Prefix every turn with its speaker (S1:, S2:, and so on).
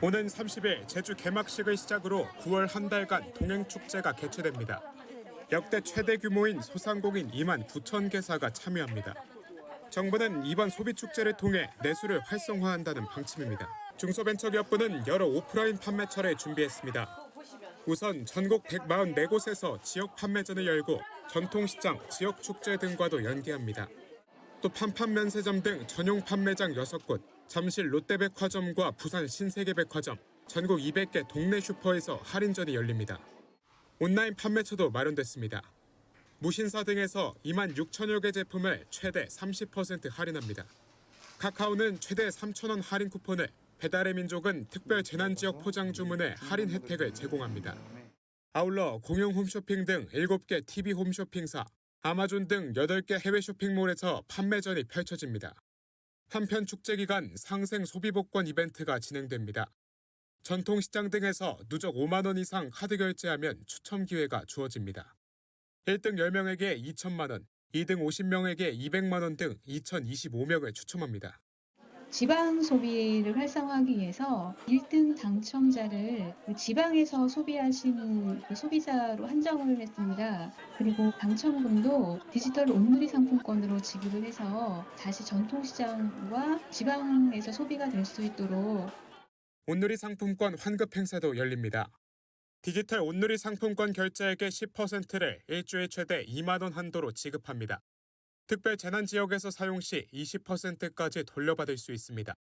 S1: 오는 30일 제주 개막식을 시작으로 9월 한 달간 동행축제가 개최됩니다. 역대 최대 규모인 소상공인 2만 9천 개사가 참여합니다. 정부는 이번 소비축제를 통해 내수를 활성화한다는 방침입니다. 중소벤처기업부는 여러 오프라인 판매처를 준비했습니다. 우선 전국 144곳에서 지역 판매전을 열고 전통시장, 지역축제 등과도 연계합니다. 또 판판 면세점 등 전용 판매장 6곳, 잠실 롯데백화점과 부산 신세계백화점, 전국 200개 동네 슈퍼에서 할인전이 열립니다. 온라인 판매처도 마련됐습니다. 무신사 등에서 2만 6천여 개 제품을 최대 30% 할인합니다. 카카오는 최대 3천원 할인 쿠폰을, 배달의 민족은 특별 재난지역 포장 주문에 할인 혜택을 제공합니다. 아울러 공영 홈쇼핑 등 7개 TV 홈쇼핑사, 아마존 등 8개 해외 쇼핑몰에서 판매전이 펼쳐집니다. 한편 축제 기간 상생 소비복권 이벤트가 진행됩니다. 전통시장 등에서 누적 5만 원 이상 카드 결제하면 추첨 기회가 주어집니다. 1등 10명에게 2천만 원, 2등 50명에게 200만 원 등 2,025명을 추첨합니다.
S2: 지방 소비를 활성화하기 위해서 1등 당첨자를 그 지방에서 소비하시는 그 소비자로 한정을 했습니다. 그리고 당첨금도 디지털 온누리 상품권으로 지급을 해서 다시 전통시장과 지방에서 소비가 될 수 있도록
S1: 온누리 상품권 환급 행사도 열립니다. 디지털 온누리 상품권 결제액의 10%를 일주일 최대 2만 원 한도로 지급합니다. 특별 재난 지역에서 사용 시 20%까지 돌려받을 수 있습니다.